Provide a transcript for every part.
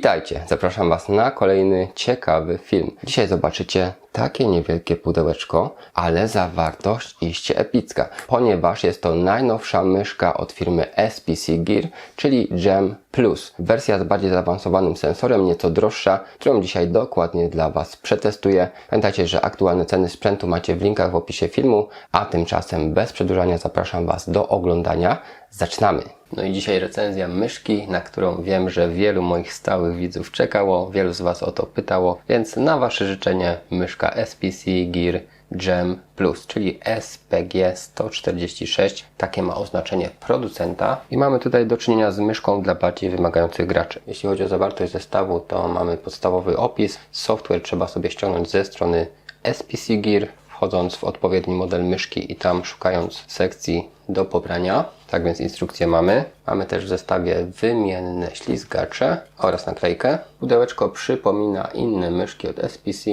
Witajcie, zapraszam Was na kolejny ciekawy film. Dzisiaj zobaczycie takie niewielkie pudełeczko, ale zawartość iście epicka, ponieważ jest to najnowsza myszka od firmy SPC Gear, czyli Gem Plus. Wersja z bardziej zaawansowanym sensorem, nieco droższa, którą dzisiaj dokładnie dla Was przetestuję. Pamiętajcie, że aktualne ceny sprzętu macie w linkach w opisie filmu, a tymczasem bez przedłużania zapraszam Was do oglądania. Zaczynamy! No i dzisiaj recenzja myszki, na którą wiem, że wielu moich stałych widzów czekało, wielu z Was o to pytało, więc na Wasze życzenie myszka SPC Gear Gem Plus, czyli SPG 146, takie ma oznaczenie producenta i mamy tutaj do czynienia z myszką dla bardziej wymagających graczy. Jeśli chodzi o zawartość zestawu, to mamy podstawowy opis, software trzeba sobie ściągnąć ze strony SPC Gear, wchodząc w odpowiedni model myszki i tam szukając sekcji do pobrania. Tak więc instrukcję mamy. Mamy też w zestawie wymienne ślizgacze oraz naklejkę. Pudełeczko przypomina inne myszki od SPC.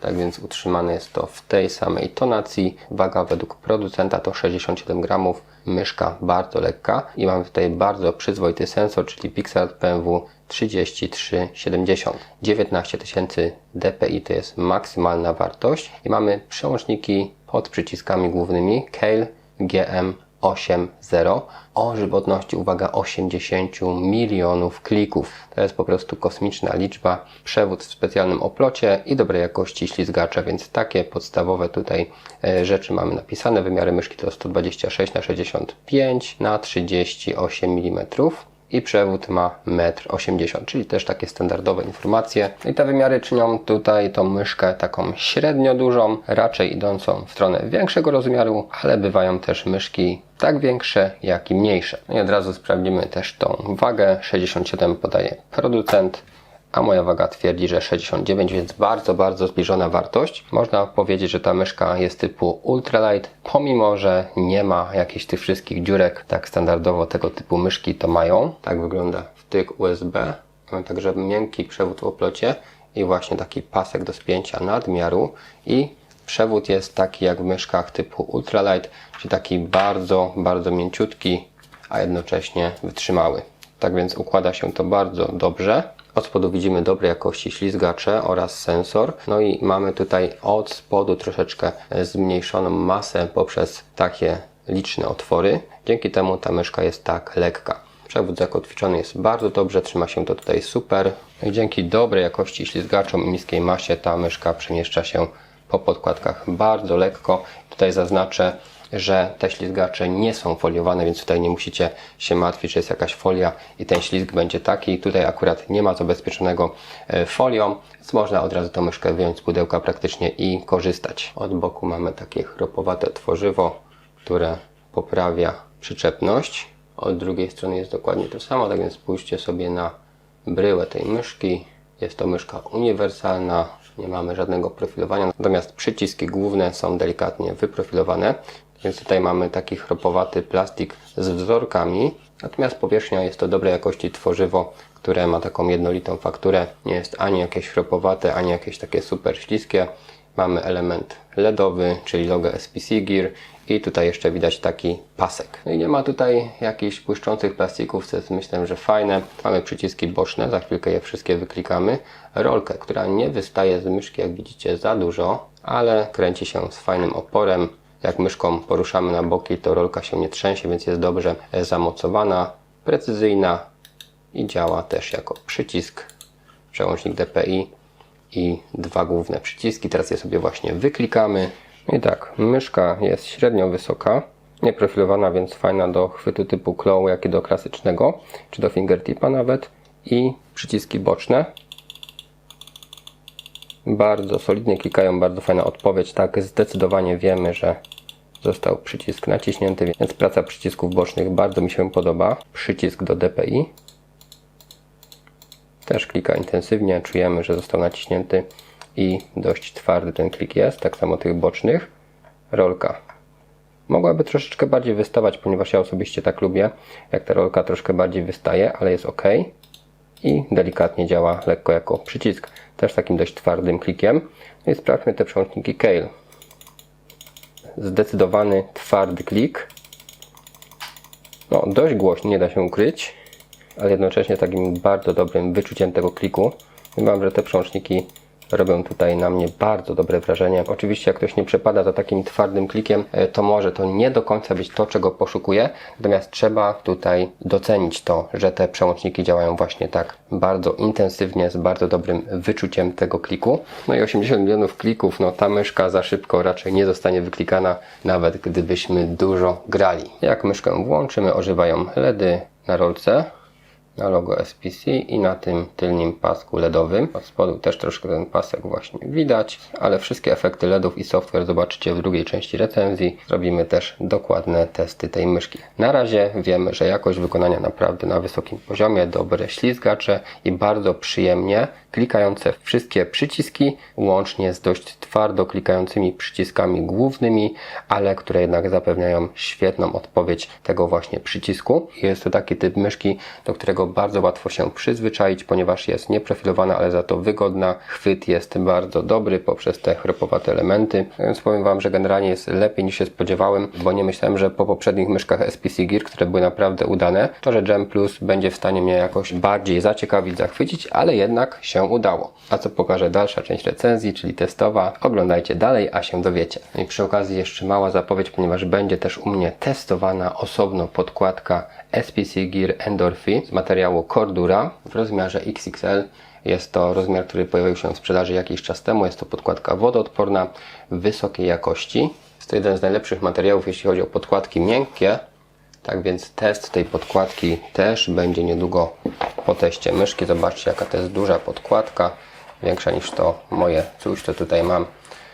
Tak więc utrzymane jest to w tej samej tonacji. Waga według producenta to 67 gramów. Myszka bardzo lekka i mamy tutaj bardzo przyzwoity sensor, czyli Pixel PMW 3370. 19 tysięcy dpi to jest maksymalna wartość i mamy przełączniki pod przyciskami głównymi Kale GM 8.0 o żywotności, uwaga, 80 milionów klików. To jest po prostu kosmiczna liczba. Przewód w specjalnym oplocie i dobrej jakości ślizgacze, więc takie podstawowe tutaj e, rzeczy mamy napisane. Wymiary myszki to 126 na 65 na 38 mm i przewód ma 1,80 m, czyli też takie standardowe informacje. I te wymiary czynią tutaj tą myszkę taką średnio dużą, raczej idącą w stronę większego rozmiaru, ale bywają też myszki tak większe, jak i mniejsze. No i od razu sprawdzimy też tą wagę. 67 podaje producent, a moja waga twierdzi, że 69, więc bardzo, bardzo zbliżona wartość. Można powiedzieć, że ta myszka jest typu ultralight, pomimo, że nie ma jakichś tych wszystkich dziurek, tak standardowo tego typu myszki to mają. Tak wygląda wtyk USB. Mamy także miękki przewód w oplocie i właśnie taki pasek do spięcia nadmiaru i przewód jest taki jak w myszkach typu ultralight, czyli taki bardzo, bardzo mięciutki, a jednocześnie wytrzymały. Tak więc układa się to bardzo dobrze. Od spodu widzimy dobrej jakości ślizgacze oraz sensor. No i mamy tutaj od spodu troszeczkę zmniejszoną masę poprzez takie liczne otwory. Dzięki temu ta myszka jest tak lekka. Przewód zakotwiczony jest bardzo dobrze, trzyma się to tutaj super. No dzięki dobrej jakości ślizgaczom i niskiej masie ta myszka przemieszcza się po podkładkach bardzo lekko. Tutaj zaznaczę, że te ślizgacze nie są foliowane, więc tutaj nie musicie się martwić, że jest jakaś folia i ten ślizg będzie taki. Tutaj akurat nie ma zabezpieczonego e, folią, więc można od razu tą myszkę wyjąć z pudełka praktycznie i korzystać. Od boku mamy takie chropowate tworzywo, które poprawia przyczepność. Od drugiej strony jest dokładnie to samo, tak więc spójrzcie sobie na bryłę tej myszki. Jest to myszka uniwersalna, nie mamy żadnego profilowania, natomiast przyciski główne są delikatnie wyprofilowane. Więc tutaj mamy taki chropowaty plastik z wzorkami, natomiast powierzchnia jest to dobrej jakości tworzywo, które ma taką jednolitą fakturę. Nie jest ani jakieś chropowate, ani jakieś takie super śliskie. Mamy element LEDowy, czyli logo SPC Gear i tutaj jeszcze widać taki pasek. No i nie ma tutaj jakichś błyszczących plastików, co jest myślę, że fajne. Mamy przyciski boczne, za chwilkę je wszystkie wyklikamy. Rolkę, która nie wystaje z myszki, jak widzicie, za dużo, ale kręci się z fajnym oporem. Jak myszką poruszamy na boki, to rolka się nie trzęsie, więc jest dobrze zamocowana, precyzyjna i działa też jako przycisk, przełącznik DPI i dwa główne przyciski. Teraz je sobie właśnie wyklikamy. I tak, myszka jest średnio wysoka, nieprofilowana, więc fajna do chwytu typu claw, jak i do klasycznego, czy do fingertipa nawet. I przyciski boczne. Bardzo solidnie klikają, bardzo fajna odpowiedź. Tak, zdecydowanie wiemy, że został przycisk naciśnięty, więc praca przycisków bocznych bardzo mi się podoba. Przycisk do DPI też klika intensywnie, czujemy, że został naciśnięty i dość twardy ten klik jest, tak samo tych bocznych. Rolka mogłaby troszeczkę bardziej wystawać, ponieważ ja osobiście tak lubię, jak ta rolka troszkę bardziej wystaje, ale jest ok. I delikatnie działa lekko jako przycisk, też takim dość twardym klikiem. No i sprawdźmy te przełączniki Kale. Zdecydowany, twardy klik. No, dość głośny, nie da się ukryć. ale jednocześnie takim bardzo dobrym wyczuciem tego kliku. Myślę, że te przełączniki robią tutaj na mnie bardzo dobre wrażenie. Oczywiście jak ktoś nie przepada za takim twardym klikiem, e, to może to nie do końca być to, czego poszukuje, natomiast trzeba tutaj docenić to, że te przełączniki działają właśnie tak bardzo intensywnie, z bardzo dobrym wyczuciem tego kliku. No i 80 milionów klików, no ta myszka za szybko raczej nie zostanie wyklikana, nawet gdybyśmy dużo grali. Jak myszkę włączymy, ożywają LEDy na rolce na logo SPC i na tym tylnym pasku LEDowym. Od spodu też troszkę ten pasek właśnie widać, ale wszystkie efekty LEDów i software zobaczycie w drugiej części recenzji. Zrobimy też dokładne testy tej myszki. Na razie wiemy, że jakość wykonania naprawdę na wysokim poziomie, dobre ślizgacze i bardzo przyjemnie klikające wszystkie przyciski, łącznie z dość twardo klikającymi przyciskami głównymi, ale które jednak zapewniają świetną odpowiedź tego właśnie przycisku. Jest to taki typ myszki, do którego bardzo łatwo się przyzwyczaić, ponieważ jest nieprofilowana, ale za to wygodna. Chwyt jest bardzo dobry poprzez te chropowate elementy, więc powiem Wam, że generalnie jest lepiej niż się spodziewałem, bo nie myślałem, że po poprzednich myszkach SPC Gear, które były naprawdę udane, to że Gem Plus będzie w stanie mnie jakoś bardziej zaciekawić, zachwycić, ale jednak się udało. A co pokaże dalsza część recenzji, czyli testowa, oglądajcie dalej, a się dowiecie. No i przy okazji jeszcze mała zapowiedź, ponieważ będzie też u mnie testowana osobno podkładka SPC Gear Endorphy z materiału Cordura w rozmiarze XXL. Jest to rozmiar, który pojawił się w sprzedaży jakiś czas temu. Jest to podkładka wodoodporna wysokiej jakości. Jest to jeden z najlepszych materiałów, jeśli chodzi o podkładki miękkie. Tak więc test tej podkładki też będzie niedługo po teście myszki. Zobaczcie, jaka to jest duża podkładka. Większa niż to moje coś, co tutaj mam.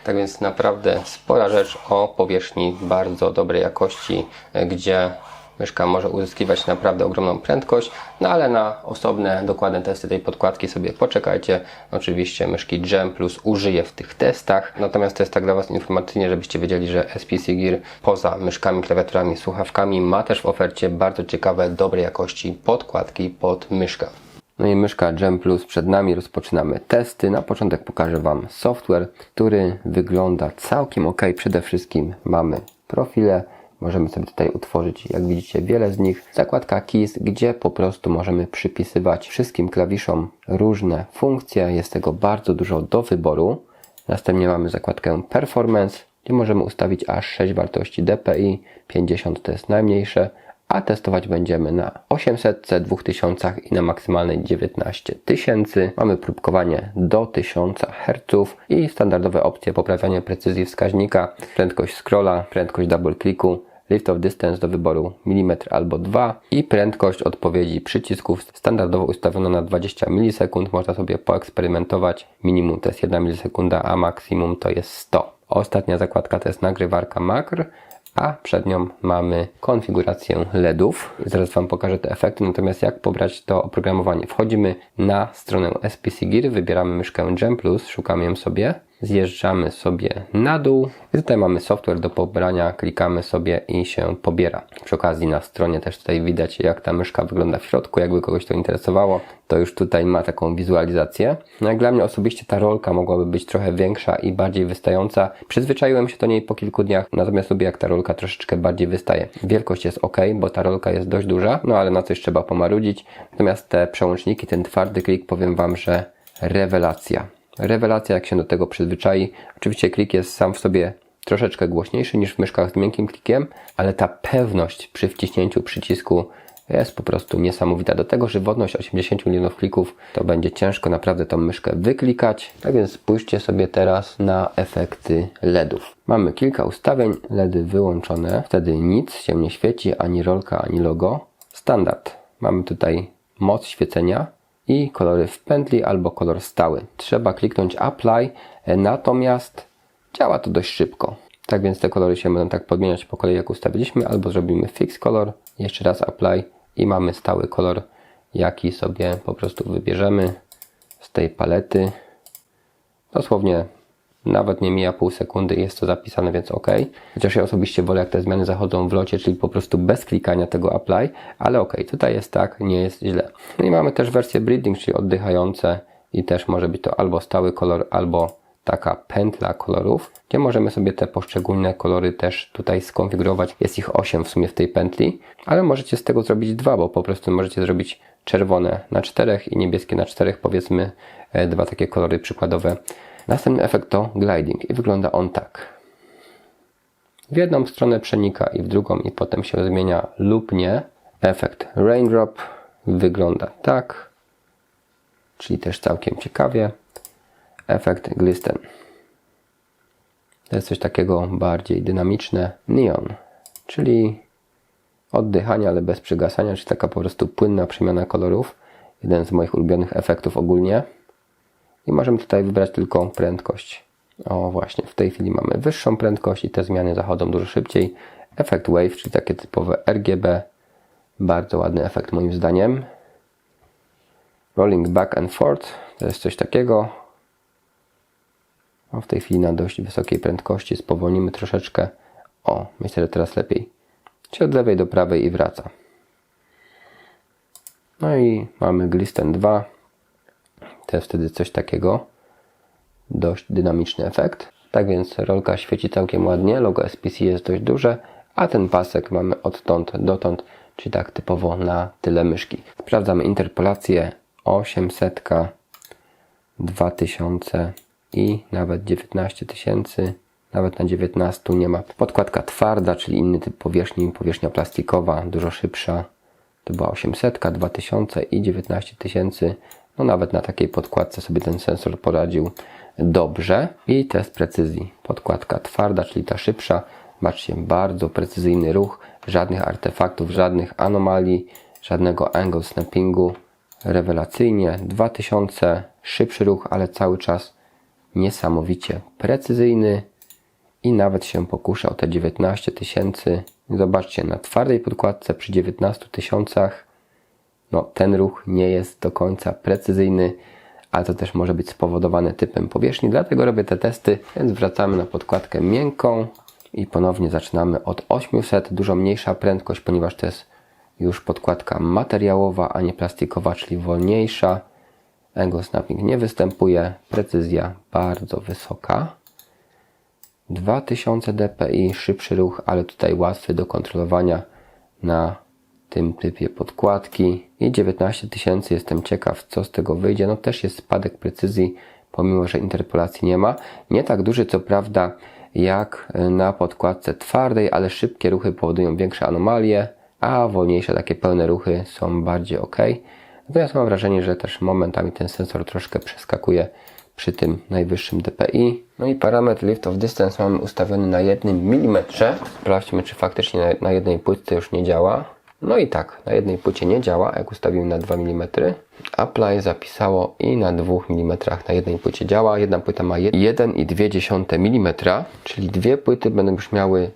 Tak więc naprawdę spora rzecz o powierzchni bardzo dobrej jakości, gdzie myszka może uzyskiwać naprawdę ogromną prędkość, no ale na osobne, dokładne testy tej podkładki sobie poczekajcie. Oczywiście myszki Gem Plus użyję w tych testach, natomiast to jest tak dla Was informacyjnie, żebyście wiedzieli, że SPC Gear poza myszkami, klawiaturami, słuchawkami ma też w ofercie bardzo ciekawe, dobrej jakości podkładki pod myszkę. No i myszka Gem Plus przed nami, rozpoczynamy testy. Na początek pokażę Wam software, który wygląda całkiem ok. Przede wszystkim mamy profile, Możemy sobie tutaj utworzyć, jak widzicie, wiele z nich. Zakładka Keys, gdzie po prostu możemy przypisywać wszystkim klawiszom różne funkcje. Jest tego bardzo dużo do wyboru. Następnie mamy zakładkę Performance, gdzie możemy ustawić aż 6 wartości DPI, 50 to jest najmniejsze, a testować będziemy na 800, 2000 i na maksymalnej 19 tysięcy. Mamy próbkowanie do 1000 Hz i standardowe opcje poprawiania precyzji wskaźnika, prędkość scrolla, prędkość double clicku, lift of distance do wyboru milimetr albo 2 i prędkość odpowiedzi przycisków standardowo ustawiona na 20 milisekund. Można sobie poeksperymentować. Minimum to jest 1 milisekunda, a maksimum to jest 100. Ostatnia zakładka to jest nagrywarka makr a przed nią mamy konfigurację LEDów. Zaraz Wam pokażę te efekty, natomiast jak pobrać to oprogramowanie? Wchodzimy na stronę SPC Gear, wybieramy myszkę Gem Plus, szukamy ją sobie, zjeżdżamy sobie na dół i tutaj mamy software do pobrania, klikamy sobie i się pobiera. Przy okazji na stronie też tutaj widać jak ta myszka wygląda w środku, jakby kogoś to interesowało, to już tutaj ma taką wizualizację. No jak dla mnie osobiście ta rolka mogłaby być trochę większa i bardziej wystająca. Przyzwyczaiłem się do niej po kilku dniach, natomiast lubię jak ta rolka troszeczkę bardziej wystaje. Wielkość jest ok, bo ta rolka jest dość duża, no ale na coś trzeba pomarudzić. Natomiast te przełączniki, ten twardy klik, powiem Wam, że rewelacja. Rewelacja, jak się do tego przyzwyczai. Oczywiście klik jest sam w sobie troszeczkę głośniejszy niż w myszkach z miękkim klikiem, ale ta pewność przy wciśnięciu przycisku jest po prostu niesamowita. Do tego żywotność 80 milionów klików to będzie ciężko naprawdę tą myszkę wyklikać. Tak więc spójrzcie sobie teraz na efekty LEDów. Mamy kilka ustawień, LEDy wyłączone, wtedy nic się nie świeci, ani rolka, ani logo. Standard. Mamy tutaj moc świecenia, i kolory w pętli albo kolor stały. Trzeba kliknąć Apply, e, natomiast działa to dość szybko. Tak więc te kolory się będą tak podmieniać po kolei jak ustawiliśmy, albo zrobimy Fix Color, jeszcze raz Apply i mamy stały kolor, jaki sobie po prostu wybierzemy z tej palety. Dosłownie nawet nie mija pół sekundy i jest to zapisane, więc ok. Chociaż ja osobiście wolę, jak te zmiany zachodzą w locie, czyli po prostu bez klikania tego apply, ale ok, tutaj jest tak, nie jest źle. No i mamy też wersję breathing, czyli oddychające i też może być to albo stały kolor, albo taka pętla kolorów, gdzie możemy sobie te poszczególne kolory też tutaj skonfigurować. Jest ich 8 w sumie w tej pętli, ale możecie z tego zrobić dwa, bo po prostu możecie zrobić czerwone na czterech i niebieskie na czterech, powiedzmy e, dwa takie kolory przykładowe. Następny efekt to gliding i wygląda on tak. W jedną stronę przenika i w drugą i potem się zmienia lub nie. Efekt raindrop wygląda tak, czyli też całkiem ciekawie. Efekt glisten. To jest coś takiego bardziej dynamiczne. Neon, czyli oddychanie, ale bez przygasania, czyli taka po prostu płynna przemiana kolorów. Jeden z moich ulubionych efektów ogólnie. I możemy tutaj wybrać tylko prędkość. O właśnie, w tej chwili mamy wyższą prędkość i te zmiany zachodzą dużo szybciej. Efekt wave, czyli takie typowe RGB. Bardzo ładny efekt moim zdaniem. Rolling back and forth, to jest coś takiego. O, w tej chwili na dość wysokiej prędkości spowolnimy troszeczkę. O, myślę, że teraz lepiej. Czyli od lewej do prawej i wraca. No i mamy Glisten 2. To jest wtedy coś takiego. Dość dynamiczny efekt. Tak więc rolka świeci całkiem ładnie. Logo SPC jest dość duże, a ten pasek mamy odtąd dotąd, czyli tak typowo na tyle myszki. Sprawdzamy interpolację 800, 2000 i nawet 19 tysięcy. Nawet na 19 nie ma. Podkładka twarda, czyli inny typ powierzchni, powierzchnia plastikowa, dużo szybsza. To była 800, 2000 i 19 tysięcy. No nawet na takiej podkładce sobie ten sensor poradził dobrze. I test precyzji. Podkładka twarda, czyli ta szybsza. Zobaczcie, bardzo precyzyjny ruch. Żadnych artefaktów, żadnych anomalii, żadnego angle snappingu. Rewelacyjnie. 2000, szybszy ruch, ale cały czas niesamowicie precyzyjny i nawet się pokuszę o te 19 tysięcy. Zobaczcie, na twardej podkładce przy 19 tysiącach no, ten ruch nie jest do końca precyzyjny, ale to też może być spowodowane typem powierzchni, dlatego robię te testy, więc wracamy na podkładkę miękką i ponownie zaczynamy od 800, dużo mniejsza prędkość, ponieważ to jest już podkładka materiałowa, a nie plastikowa, czyli wolniejsza. Angle snapping nie występuje, precyzja bardzo wysoka. 2000 dpi, szybszy ruch, ale tutaj łatwy do kontrolowania na tym typie podkładki. I 19 tysięcy, jestem ciekaw co z tego wyjdzie. No też jest spadek precyzji, pomimo że interpolacji nie ma. Nie tak duży co prawda jak na podkładce twardej, ale szybkie ruchy powodują większe anomalie, a wolniejsze takie pełne ruchy są bardziej ok. Natomiast mam wrażenie, że też momentami ten sensor troszkę przeskakuje przy tym najwyższym DPI. No i parametr lift of distance mamy ustawiony na 1 mm. Sprawdźmy, czy faktycznie na, na jednej płytce już nie działa. No i tak, na jednej płycie nie działa, jak ustawiłem na 2 mm. Apply zapisało i na 2 mm na jednej płycie działa. Jedna płyta ma 1,2 mm, czyli dwie płyty będą już miały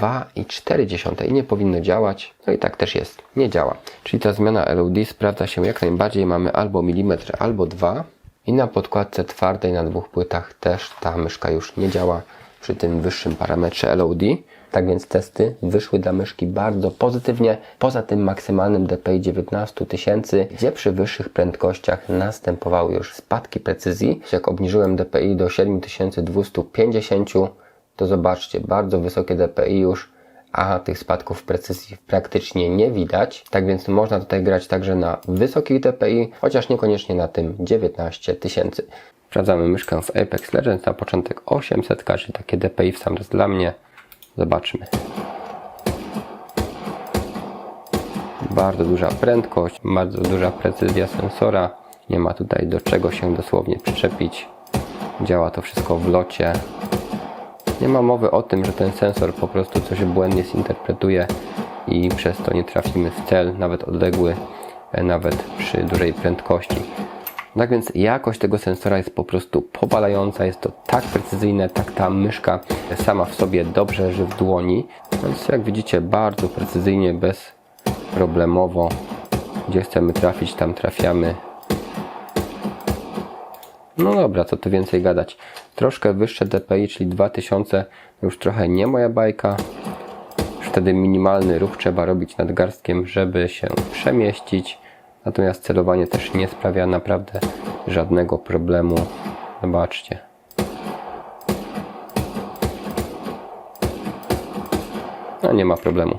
2,4 i nie powinno działać. No i tak też jest, nie działa. Czyli ta zmiana LOD sprawdza się jak najbardziej. Mamy albo milimetr, albo 2. I na podkładce twardej na dwóch płytach też ta myszka już nie działa przy tym wyższym parametrze LOD. Tak więc testy wyszły dla myszki bardzo pozytywnie. Poza tym maksymalnym DPI 19 tysięcy, gdzie przy wyższych prędkościach następowały już spadki precyzji. Jak obniżyłem DPI do 7250, to zobaczcie, bardzo wysokie DPI już a tych spadków precyzji praktycznie nie widać. Tak więc można tutaj grać także na wysokich DPI, chociaż niekoniecznie na tym 19 tysięcy. Sprawdzamy myszkę w Apex Legends na początek 800, czyli takie DPI w sam raz dla mnie. Zobaczmy. Bardzo duża prędkość, bardzo duża precyzja sensora. Nie ma tutaj do czego się dosłownie przyczepić. Działa to wszystko w locie. Nie ma mowy o tym, że ten sensor po prostu coś błędnie zinterpretuje i przez to nie trafimy w cel, nawet odległy, e, nawet przy dużej prędkości. Tak więc jakość tego sensora jest po prostu powalająca, jest to tak precyzyjne, tak ta myszka sama w sobie dobrze leży w dłoni. Więc jak widzicie bardzo precyzyjnie, bez problemowo, gdzie chcemy trafić, tam trafiamy. No dobra, co tu więcej gadać. Troszkę wyższe DPI, czyli 2000, już trochę nie moja bajka. Już wtedy minimalny ruch trzeba robić nadgarstkiem, żeby się przemieścić. Natomiast celowanie też nie sprawia naprawdę żadnego problemu. Zobaczcie. No nie ma problemu.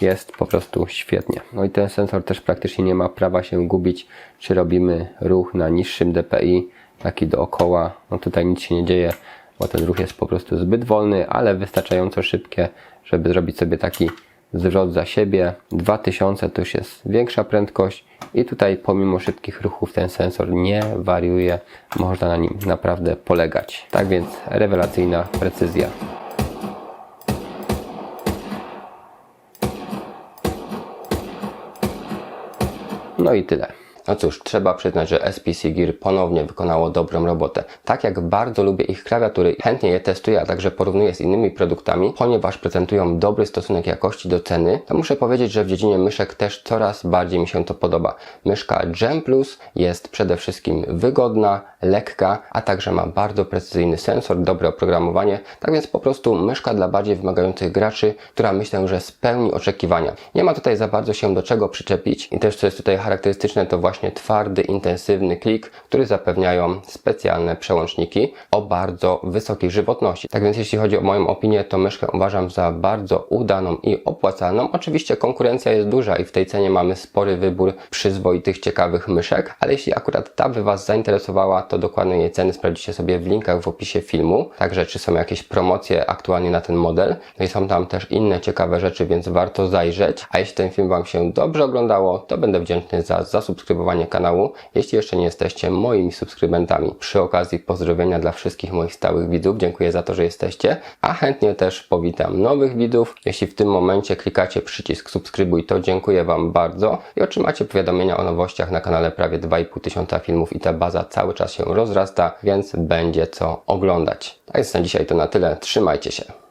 Jest po prostu świetnie. No i ten sensor też praktycznie nie ma prawa się gubić, czy robimy ruch na niższym DPI, taki dookoła. No tutaj nic się nie dzieje, bo ten ruch jest po prostu zbyt wolny, ale wystarczająco szybkie, żeby zrobić sobie taki zwrot za siebie. 2000 to już jest większa prędkość i tutaj pomimo szybkich ruchów ten sensor nie wariuje. Można na nim naprawdę polegać. Tak więc rewelacyjna precyzja. No i tyle. No cóż, trzeba przyznać, że SPC Gear ponownie wykonało dobrą robotę. Tak jak bardzo lubię ich klawiatury, chętnie je testuję, a także porównuję z innymi produktami, ponieważ prezentują dobry stosunek jakości do ceny, to muszę powiedzieć, że w dziedzinie myszek też coraz bardziej mi się to podoba. Myszka Gem Plus jest przede wszystkim wygodna, lekka, a także ma bardzo precyzyjny sensor, dobre oprogramowanie, tak więc po prostu myszka dla bardziej wymagających graczy, która myślę, że spełni oczekiwania. Nie ma tutaj za bardzo się do czego przyczepić i też co jest tutaj charakterystyczne to właśnie twardy, intensywny klik, który zapewniają specjalne przełączniki o bardzo wysokiej żywotności. Tak więc jeśli chodzi o moją opinię, to myszkę uważam za bardzo udaną i opłacalną. Oczywiście konkurencja jest duża i w tej cenie mamy spory wybór przyzwoitych, ciekawych myszek, ale jeśli akurat ta by Was zainteresowała, to dokładne jej ceny sprawdzicie sobie w linkach w opisie filmu. Także czy są jakieś promocje aktualnie na ten model. No i są tam też inne ciekawe rzeczy, więc warto zajrzeć. A jeśli ten film Wam się dobrze oglądało, to będę wdzięczny za zasubskrybowanie kanału, jeśli jeszcze nie jesteście moimi subskrybentami. Przy okazji pozdrowienia dla wszystkich moich stałych widzów. Dziękuję za to, że jesteście, a chętnie też powitam nowych widzów. Jeśli w tym momencie klikacie przycisk subskrybuj, to dziękuję Wam bardzo i otrzymacie powiadomienia o nowościach na kanale prawie 2,5 tysiąca filmów i ta baza cały czas się rozrasta, więc będzie co oglądać. A jest na dzisiaj to na tyle. Trzymajcie się.